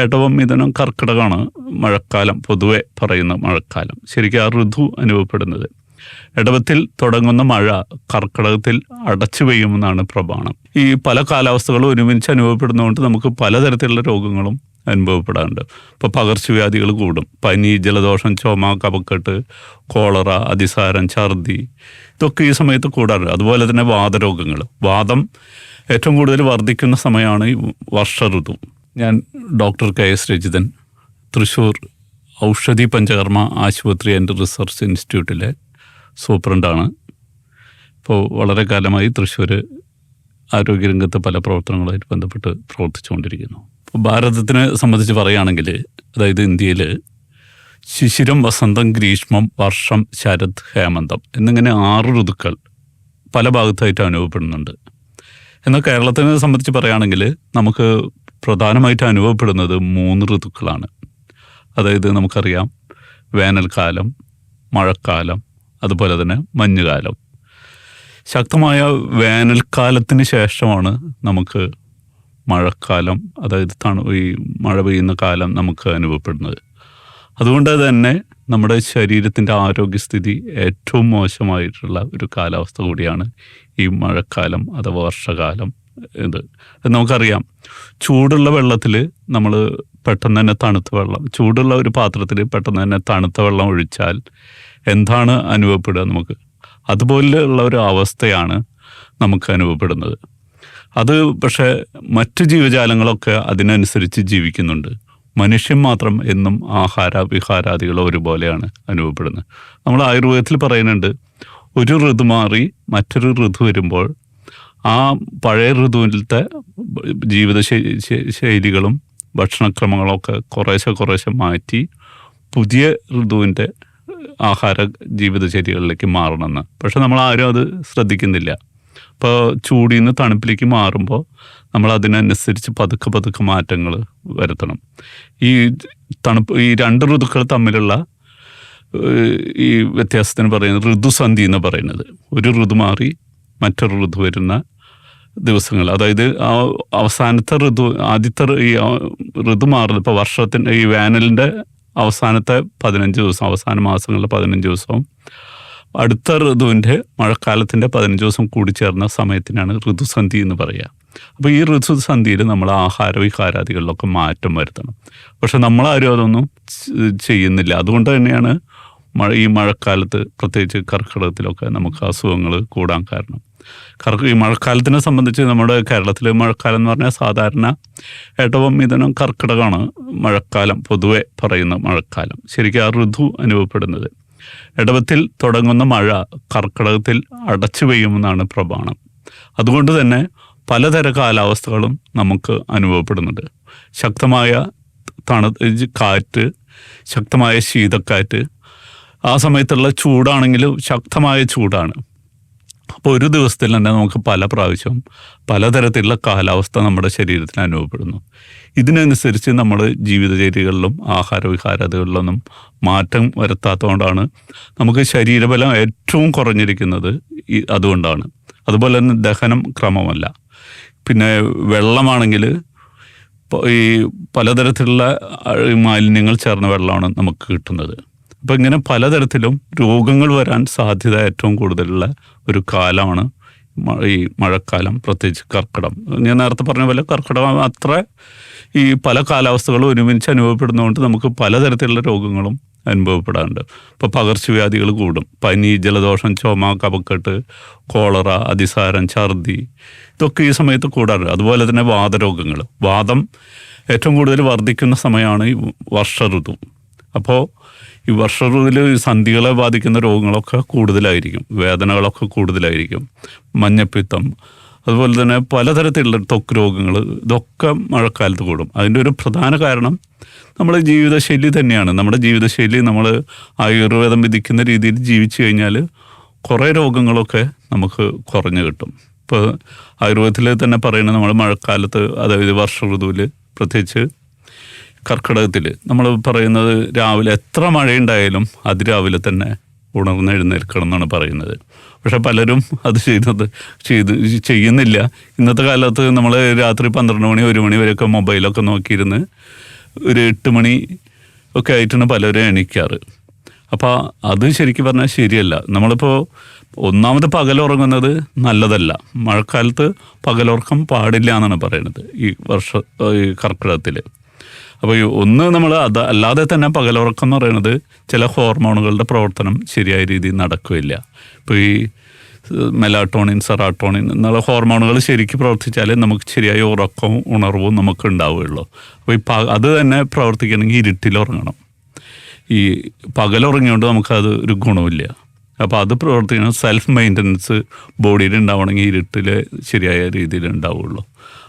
ഏട്ടവം മിഥുനം കർക്കിടകമാണ് മഴക്കാലം പൊതുവെ പറയുന്ന മഴക്കാലം. ശരിക്കും ആ ഋതു അനുഭവപ്പെടുന്നത്. ഇടവത്തിൽ തുടങ്ങുന്ന മഴ കർക്കിടകത്തിൽ അടച്ചു പെയ്യുമെന്നാണ് പ്രമാണം. ഈ പല കാലാവസ്ഥകളും ഒരുമിച്ച് അനുഭവപ്പെടുന്നതുകൊണ്ട് നമുക്ക് പലതരത്തിലുള്ള രോഗങ്ങളും അനുഭവപ്പെടാറുണ്ട്. ഇപ്പോൾ പകർച്ചവ്യാധികൾ കൂടും. പനി ജലദോഷം ചുമ കപക്കെട്ട് കോളറ അതിസാരം ഛർദി ഇതൊക്കെ ഈ സമയത്ത് കൂടാറുണ്ട്. അതുപോലെ തന്നെ വാതരോഗങ്ങൾ വാദം ഏറ്റവും കൂടുതൽ വർദ്ധിക്കുന്ന സമയമാണ് ഈ വർഷ ഋതു. ഞാൻ doctor K S Rajithan Thrissur Oushadhi Panchakarma ആശുപത്രി ആൻഡ് റിസർച്ച് ഇൻസ്റ്റിറ്റ്യൂട്ടിലെ സൂപ്രണ്ടാണ്. ഇപ്പോൾ വളരെ കാലമായി തൃശ്ശൂർ ആരോഗ്യരംഗത്ത് പല പ്രവർത്തനങ്ങളുമായിട്ട് ബന്ധപ്പെട്ട് പ്രവർത്തിച്ചുകൊണ്ടിരിക്കുന്നു. ഇപ്പോൾ ഭാരതത്തിനെ സംബന്ധിച്ച് പറയുകയാണെങ്കിൽ അതായത് ഇന്ത്യയിൽ ശിശിരം വസന്തം ഗ്രീഷ്മം വർഷം ശരത് ഹേമന്തം എന്നിങ്ങനെ ആറ് ഋതുക്കൾ പല ഭാഗത്തായിട്ട് അനുഭവപ്പെടുന്നുണ്ട്. എന്നാൽ കേരളത്തിനെ സംബന്ധിച്ച് പറയുകയാണെങ്കിൽ നമുക്ക് പ്രധാനമായിട്ട് അനുഭവപ്പെടുന്നത് മൂന്ന് ഋതുക്കളാണ്. അതായത് നമുക്കറിയാം വേനൽക്കാലം മഴക്കാലം അതുപോലെ തന്നെ മഞ്ഞുകാലം. ശക്തമായ വേനൽക്കാലത്തിന് ശേഷമാണ് നമുക്ക് മഴക്കാലം അതായത് തണു ഈ മഴ പെയ്യുന്ന കാലം നമുക്ക് അനുഭവപ്പെടുന്നത്. അതുകൊണ്ട് തന്നെ നമ്മുടെ ശരീരത്തിന്റെ ആരോഗ്യസ്ഥിതി ഏറ്റവും മോശമായിട്ടുള്ള ഒരു കാലാവസ്ഥ കൂടിയാണ് ഈ മഴക്കാലം അഥവാ വർഷകാലം. ഇത്. നമുക്കറിയാം ചൂടുള്ള വെള്ളത്തിൽ നമ്മൾ പെട്ടെന്ന് തന്നെ തണുത്ത വെള്ളം ചൂടുള്ള ഒരു പാത്രത്തിൽ പെട്ടെന്ന് തന്നെ തണുത്ത വെള്ളം ഒഴിച്ചാൽ എന്താണ് അനുഭവപ്പെടുക നമുക്ക്? അതുപോലെയുള്ള ഒരു അവസ്ഥയാണ് നമുക്ക് അനുഭവപ്പെടുന്നത്. അത് പക്ഷേ മറ്റ് ജീവജാലങ്ങളൊക്കെ അതിനനുസരിച്ച് ജീവിക്കുന്നുണ്ട്. മനുഷ്യൻ മാത്രം എന്നും ആഹാര വിഹാരാദികൾ ഒരുപോലെയാണ് അനുഭവപ്പെടുന്നത്. നമ്മൾ ആയുർവേദത്തിൽ പറയുന്നുണ്ട് ഒരു ഋതു മാറി മറ്റൊരു ഋതു വരുമ്പോൾ ആ പഴയ ഋതുവിലത്തെ ജീവിത ശൈലികളും ഭക്ഷണക്രമങ്ങളൊക്കെ കുറേശ്ശെ കുറേശ്ശെ മാറ്റി പുതിയ ഋതുവിന്റെ ആഹാര ജീവിതചര്യകളിലേക്ക് മാറണമെന്ന്. പക്ഷെ നമ്മൾ ആരും അത് ശ്രദ്ധിക്കുന്നില്ല. ഇപ്പോൾ ചൂടിൽ നിന്ന് തണുപ്പിലേക്ക് മാറുമ്പോൾ നമ്മൾ അതിനനുസരിച്ച് പതുക്കെ പതുക്കെ മാറ്റങ്ങൾ വരുത്തണം. ഈ തണുപ്പ് ഈ രണ്ട് ഋതുക്കൾ തമ്മിലുള്ള ഈ വ്യത്യാസത്തിന് പറയുന്നത് ഋതുസന്ധി എന്ന് പറയുന്നത്. ഒരു ഋതു മാറി മറ്റൊരു ഋതു വരുന്ന ദിവസങ്ങൾ. അതായത് ആ അവസാനത്തെ ഋതു ആദ്യത്തെ ഈ ഋതു മാറുന്നത് ഇപ്പോൾ വർഷത്തിന്റെ ഈ വേനലിന്റെ അവസാനത്തെ പതിനഞ്ച് ദിവസം അവസാന മാസങ്ങളിലെ പതിനഞ്ച് ദിവസവും അടുത്ത ഋതുവിന്റെ മഴക്കാലത്തിന്റെ പതിനഞ്ച് ദിവസം കൂടി ചേർന്ന സമയത്തിനാണ് ഋതുസന്ധി എന്ന് പറയുക. അപ്പോൾ ഈ ഋതുസന്ധിയിൽ നമ്മൾ ആഹാര വിഹാരാദികളിലൊക്കെ മാറ്റം വരുത്തണം. പക്ഷെ നമ്മളാരും അതൊന്നും ചെയ്യുന്നില്ല. അതുകൊണ്ട് തന്നെയാണ് മഴ ഈ മഴക്കാലത്ത് പ്രത്യേകിച്ച് കർക്കിടകത്തിലൊക്കെ നമുക്ക് അസുഖങ്ങൾ കൂടാൻ കാരണം. കർക്ക ഈ മഴക്കാലത്തിനെ സംബന്ധിച്ച് നമ്മുടെ കേരളത്തിൽ മഴക്കാലം എന്ന് പറഞ്ഞാൽ സാധാരണ ഏറ്റവും മിഥുനം കർക്കിടകമാണ് മഴക്കാലം പൊതുവെ പറയുന്ന മഴക്കാലം. ശരിക്കും ആ ഋതു അനുഭവപ്പെടുന്നത്. ഇടവത്തിൽ തുടങ്ങുന്ന മഴ കർക്കിടകത്തിൽ അടച്ചു പെയ്യുമെന്നാണ് പ്രമാണം. അതുകൊണ്ട് തന്നെ പലതര കാലാവസ്ഥകളും നമുക്ക് അനുഭവപ്പെടുന്നുണ്ട്. ശക്തമായ തണു കാറ്റ് ശക്തമായ ശീതക്കാറ്റ് ആ സമയത്തുള്ള ചൂടാണെങ്കിലും ശക്തമായ ചൂടാണ്. അപ്പോൾ ഒരു ദിവസത്തിൽ തന്നെ നമുക്ക് പല പ്രാവശ്യം പലതരത്തിലുള്ള കാലാവസ്ഥ നമ്മുടെ ശരീരത്തിൽ അനുഭവപ്പെടുന്നു. ഇതിനനുസരിച്ച് നമ്മൾ ജീവിതചര്യകളിലും ആഹാര വിഹാരതകളിലൊന്നും മാറ്റം വരുത്താത്തതുകൊണ്ടാണ് നമുക്ക് ശരീരബലം ഏറ്റവും കുറഞ്ഞിരിക്കുന്നത് അതുകൊണ്ടാണ്. അതുപോലെ തന്നെ ദഹനം ക്രമമല്ല. പിന്നെ വെള്ളമാണെങ്കിൽ ഈ പലതരത്തിലുള്ള മാലിന്യങ്ങൾ ചേർന്ന വെള്ളമാണ് നമുക്ക് കിട്ടുന്നത്. അപ്പം ഇങ്ങനെ പലതരത്തിലും രോഗങ്ങൾ വരാൻ സാധ്യത ഏറ്റവും കൂടുതലുള്ള ഒരു കാലമാണ് ഈ മഴക്കാലം പ്രത്യേകിച്ച് കർക്കിടം ഞാൻ നേരത്തെ പറഞ്ഞ പോലെ കർക്കിടകം അത്ര ഈ പല കാലാവസ്ഥകളും ഒരുമിച്ച് അനുഭവപ്പെടുന്നതുകൊണ്ട് നമുക്ക് പലതരത്തിലുള്ള രോഗങ്ങളും അനുഭവപ്പെടാറുണ്ട്. ഇപ്പോൾ പകർച്ചവ്യാധികൾ കൂടും. പനി ജലദോഷം ചുമ കപക്കെട്ട് കോളറ അതിസാരം ഛർദി ഇതൊക്കെ ഈ സമയത്ത് കൂടാറുണ്ട്. അതുപോലെ തന്നെ വാതരോഗങ്ങൾ വാദം ഏറ്റവും കൂടുതൽ വർദ്ധിക്കുന്ന സമയമാണ് ഈ വർഷ ഋതു. അപ്പോൾ ഈ വർഷ ഋതുവിൽ സന്ധികളെ ബാധിക്കുന്ന രോഗങ്ങളൊക്കെ കൂടുതലായിരിക്കും. വേദനകളൊക്കെ കൂടുതലായിരിക്കും. മഞ്ഞപ്പിത്തം അതുപോലെ തന്നെ പലതരത്തിലുള്ള ത്വക്ക് രോഗങ്ങൾ ഇതൊക്കെ മഴക്കാലത്ത് കൂടും. അതിന്റെ ഒരു പ്രധാന കാരണം നമ്മുടെ ജീവിതശൈലി തന്നെയാണ്. നമ്മുടെ ജീവിതശൈലി നമ്മൾ ആയുർവേദം വിധിക്കുന്ന രീതിയിൽ ജീവിച്ചു കഴിഞ്ഞാൽ കുറേ രോഗങ്ങളൊക്കെ നമുക്ക് കുറഞ്ഞു കിട്ടും. ഇപ്പോൾ ആയുർവേദത്തിൽ തന്നെ പറയുന്നത് നമ്മൾ മഴക്കാലത്ത് അതായത് വർഷ ഋതുവിൽ പ്രത്യേകിച്ച് കർക്കിടകത്തിൽ നമ്മൾ പറയുന്നത് രാവിലെ എത്ര മഴയുണ്ടായാലും അതിരാവിലെ തന്നെ ഉണർന്ന് എഴുന്നേൽക്കണം എന്നാണ് പറയുന്നത്. പക്ഷെ പലരും അത് ചെയ്യുന്നത് ചെയ്ത് ചെയ്യുന്നില്ല. ഇന്നത്തെ കാലത്ത് നമ്മൾ രാത്രി പന്ത്രണ്ട് മണി ഒരു മണി വരെയൊക്കെ മൊബൈലൊക്കെ നോക്കിയിരുന്ന് ഒരു എട്ട് മണി ഒക്കെ ആയിട്ടാണ് പലരും എണീക്കാറ്. അപ്പോൾ അത് ശരിക്കും പറഞ്ഞാൽ ശരിയല്ല. നമ്മളിപ്പോൾ ഒന്നാമത് പകലുറങ്ങുന്നത് നല്ലതല്ല. മഴക്കാലത്ത് പകലുറക്കം പാടില്ല എന്നാണ് പറയുന്നത് ഈ വർഷ ഈ കർക്കിടകത്തിൽ അപ്പോൾ ഒന്ന് നമ്മൾ അത് അല്ലാതെ തന്നെ പകലുറക്കം എന്ന് പറയുന്നത് ചില ഹോർമോണുകളുടെ പ്രവർത്തനം ശരിയായ രീതിയിൽ നടക്കുകയില്ല. ഇപ്പോൾ ഈ മെലാട്ടോണിൻ സെറാട്ടോണിൻ എന്നുള്ള ഹോർമോണുകൾ ശരിക്കും പ്രവർത്തിച്ചാലേ നമുക്ക് ശരിയായ ഉറക്കവും ഉണർവും നമുക്ക് ഉണ്ടാവുകയുള്ളൂ. അപ്പോൾ ഈ അത് തന്നെ പ്രവർത്തിക്കണമെങ്കിൽ ഇരുട്ടിൽ ഉറങ്ങണം ഈ പകലുറങ്ങിയോണ്ട് നമുക്കത് ഒരു ഗുണമില്ല അപ്പോൾ അത് പ്രവർത്തിക്കണം സെൽഫ് മെയിന്റനൻസ് ബോഡിയിൽ ഉണ്ടാവണമെങ്കിൽ ഇരുട്ടിൽ ശരിയായ രീതിയിൽ ഉണ്ടാവുള്ളൂ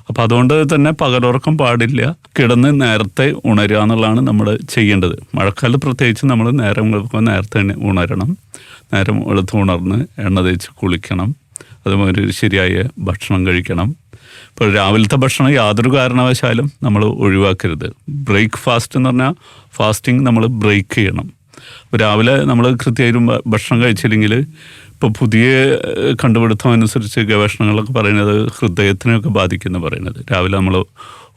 അപ്പോൾ അതുകൊണ്ട് തന്നെ പകലുറക്കം പാടില്ല. കിടന്ന് നേരത്തെ ഉണരുക എന്നുള്ളതാണ് നമ്മൾ ചെയ്യേണ്ടത്. മഴക്കാലത്ത് പ്രത്യേകിച്ച് നമ്മൾ നേരം വെളുക്കുമ്പോൾ നേരത്തെ ഉണരണം. നേരം വെളുത്ത് ഉണർന്ന് എണ്ണ തേച്ച് കുളിക്കണം. അതുപോലെ ശരിയായ ഭക്ഷണം കഴിക്കണം. ഇപ്പോൾ രാവിലത്തെ ഭക്ഷണം യാതൊരു കാരണവശാലും നമ്മൾ ഒഴിവാക്കരുത്. ബ്രേക്ക് ഫാസ്റ്റ് എന്ന് പറഞ്ഞാൽ ഫാസ്റ്റിംഗ് നമ്മൾ ബ്രേക്ക് ചെയ്യണം. രാവിലെ നമ്മൾ കൃത്യമായും ഭക്ഷണം കഴിച്ചില്ലെങ്കിൽ ഇപ്പോൾ പുതിയ കണ്ടുപിടുത്തം അനുസരിച്ച് ഗവേഷണങ്ങളൊക്കെ പറയുന്നത് ഹൃദയത്തിനെയൊക്കെ ബാധിക്കുന്നു പറയുന്നത്. രാവിലെ നമ്മൾ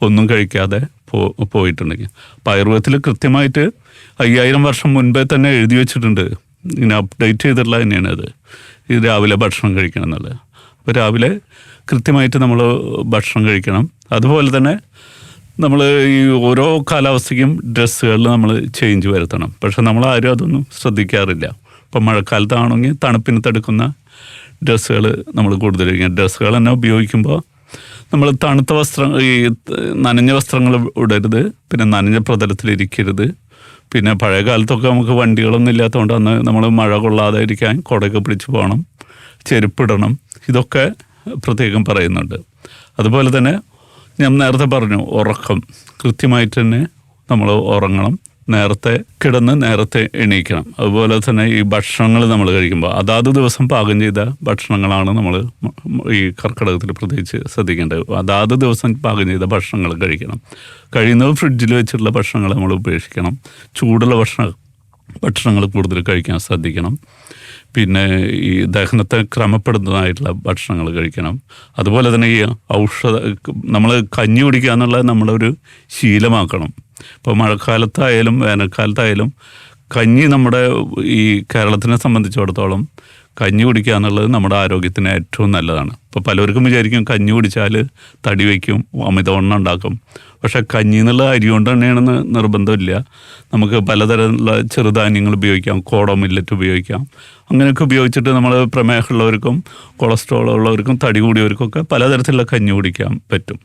ഒന്നും കഴിക്കാതെ പോ പോയിട്ടുണ്ടെങ്കിൽ. അപ്പം ആയുർവേദത്തിൽ കൃത്യമായിട്ട് അയ്യായിരം വർഷം മുൻപേ തന്നെ എഴുതി വെച്ചിട്ടുണ്ട്. ഇങ്ങനെ അപ്ഡേറ്റ് ചെയ്തിട്ടുള്ള തന്നെയാണ് അത്. ഇത് രാവിലെ ഭക്ഷണം കഴിക്കണം എന്നുള്ളത്. അപ്പോൾ രാവിലെ കൃത്യമായിട്ട് നമ്മൾ ഭക്ഷണം കഴിക്കണം. അതുപോലെ തന്നെ നമ്മൾ ഈ ഓരോ കാലാവസ്ഥയ്ക്കും ഡ്രസ്സുകളിൽ നമ്മൾ ചേഞ്ച് വരുത്തണം. പക്ഷെ നമ്മൾ ആരും അതൊന്നും ശ്രദ്ധിക്കാറില്ല. ഇപ്പം മഴക്കാലത്താണെങ്കിൽ തണുപ്പിന് തടുക്കുന്ന ഡ്രസ്സുകൾ നമ്മൾ കൂടുതൽ ഡ്രസ്സുകൾ തന്നെ ഉപയോഗിക്കുമ്പോൾ നമ്മൾ തണുത്ത വസ്ത്രം ഈ നനഞ്ഞ വസ്ത്രങ്ങൾ ഇടരുത്. പിന്നെ നനഞ്ഞ പ്രതലത്തിലിരിക്കരുത് പിന്നെ പഴയ കാലത്തൊക്കെ നമുക്ക് വണ്ടികളൊന്നും ഇല്ലാത്തതുകൊണ്ട് അന്ന് നമ്മൾ മഴ കൊള്ളാതെ ഇരിക്കാൻ കുടയൊക്കെ പിടിച്ച് പോകണം ചെരുപ്പിടണം ഇതൊക്കെ പ്രത്യേകം പറയുന്നുണ്ട്. അതുപോലെ തന്നെ ഞാൻ നേരത്തെ പറഞ്ഞു ഉറക്കം. കൃത്യമായിട്ട് തന്നെ നമ്മൾ ഉറങ്ങണം. നേരത്തെ കിടന്ന് നേരത്തെ എണീക്കണം. അതുപോലെ തന്നെ ഈ ഭക്ഷണങ്ങൾ നമ്മൾ കഴിക്കുമ്പോൾ അതാത് ദിവസം പാകം ചെയ്ത ഭക്ഷണങ്ങളാണ് നമ്മൾ ഈ കർക്കിടകത്തിൽ പ്രത്യേകിച്ച് ശ്രദ്ധിക്കേണ്ടത്. അതാത് ദിവസം പാകം ചെയ്ത ഭക്ഷണങ്ങൾ കഴിക്കണം. കഴിയുന്നത് ഫ്രിഡ്ജിൽ വെച്ചിട്ടുള്ള ഭക്ഷണങ്ങൾ നമ്മൾ ഉപേക്ഷിക്കണം. ചൂടുള്ള ഭക്ഷണ ഭക്ഷണങ്ങൾ കൂടുതൽ കഴിക്കാൻ ശ്രദ്ധിക്കണം. പിന്നെ ഈ ദഹനത്തെ ക്രമപ്പെടുന്നതായിട്ടുള്ള ഭക്ഷണങ്ങൾ കഴിക്കണം. അതുപോലെ തന്നെ ഈ ഔഷധ നമ്മൾ കഞ്ഞി കുടിക്കുക എന്നുള്ളത് നമ്മളൊരു ശീലമാക്കണം. ഇപ്പോൾ മഴക്കാലത്തായാലും വേനൽക്കാലത്തായാലും കഞ്ഞി നമ്മുടെ ഈ കേരളത്തിനെ സംബന്ധിച്ചിടത്തോളം കഞ്ഞി കുടിക്കുക എന്നുള്ളത് നമ്മുടെ ആരോഗ്യത്തിന് ഏറ്റവും നല്ലതാണ്. ഇപ്പോൾ പലർക്കും വിചാരിക്കും കഞ്ഞി കുടിച്ചാൽ തടി വയ്ക്കും അമിതവണ്ണം ഉണ്ടാക്കും. പക്ഷേ കഞ്ഞി എന്നുള്ള അരി കൊണ്ട് തന്നെയാണെന്ന് നിർബന്ധമില്ല. നമുക്ക് പലതരത്തിലുള്ള ചെറുധാന്യങ്ങൾ ഉപയോഗിക്കാം കോടോ മില്ലറ്റ് ഉപയോഗിക്കാം. അങ്ങനെയൊക്കെ ഉപയോഗിച്ചിട്ട് നമ്മൾ പ്രമേഹമുള്ളവർക്കും കൊളസ്ട്രോൾ ഉള്ളവർക്കും തടി കൂടിയവർക്കൊക്കെ പലതരത്തിലുള്ള കഞ്ഞി കുടിക്കാൻ പറ്റും.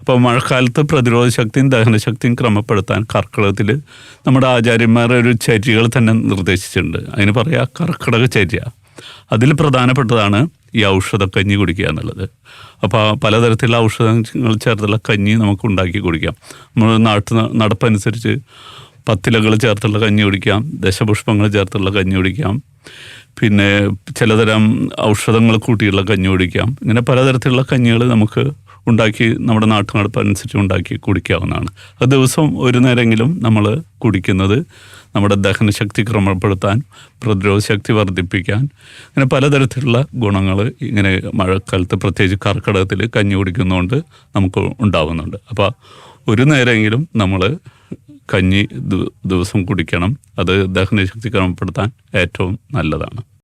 അപ്പോൾ മഴക്കാലത്ത് പ്രതിരോധ ശക്തിയും ദഹനശക്തിയും ക്രമപ്പെടുത്താൻ കർക്കിടകത്തിൽ നമ്മുടെ ആചാര്യന്മാരുടെ ഒരു ചര്യകൾ തന്നെ നിർദ്ദേശിച്ചിട്ടുണ്ട്. അതിന് പറയാ കർക്കിടക ചര്യ. അതിൽ പ്രധാനപ്പെട്ടതാണ് ഈ ഔഷധ കഞ്ഞി കുടിക്കുക എന്നുള്ളത്. അപ്പോൾ പലതരത്തിലുള്ള ഔഷധങ്ങൾ ചേർത്തുള്ള കഞ്ഞി നമുക്ക് ഉണ്ടാക്കി കുടിക്കാം. നമ്മൾ നാട്ടു നടപ്പനുസരിച്ച് പത്തിലകൾ ചേർത്തുള്ള കഞ്ഞി കുടിക്കാം ദശപുഷ്പങ്ങൾ ചേർത്തുള്ള കഞ്ഞി കുടിക്കാം പിന്നെ ചിലതരം ഔഷധങ്ങൾ കൂട്ടിയുള്ള കഞ്ഞി കുടിക്കാം. ഇങ്ങനെ പലതരത്തിലുള്ള കഞ്ഞികൾ നമുക്ക് ഉണ്ടാക്കി നമ്മുടെ നാട്ടുനടപ്പ് നടപ്പനുസരിച്ച് ഉണ്ടാക്കി കുടിക്കാവുന്നതാണ്. അത് ദിവസം ഒരു നേരമെങ്കിലും നമ്മൾ കുടിക്കുന്നത് നമ്മുടെ ദഹനശക്തി ക്രമപ്പെടുത്താൻ പ്രതിരോധ ശക്തി വർദ്ധിപ്പിക്കാൻ. അങ്ങനെ പലതരത്തിലുള്ള ഗുണങ്ങൾ ഇങ്ങനെ മഴക്കാലത്ത് പ്രത്യേകിച്ച് കർക്കിടകത്തിൽ കഞ്ഞി കുടിക്കുന്നതുകൊണ്ട് നമുക്ക് ഉണ്ടാവുന്നുണ്ട്. അപ്പോൾ ഒരു നേരമെങ്കിലും നമ്മൾ കഞ്ഞി ദിവസം കുടിക്കണം. അത് ദഹനശക്തി ക്രമപ്പെടുത്താൻ ഏറ്റവും നല്ലതാണ്.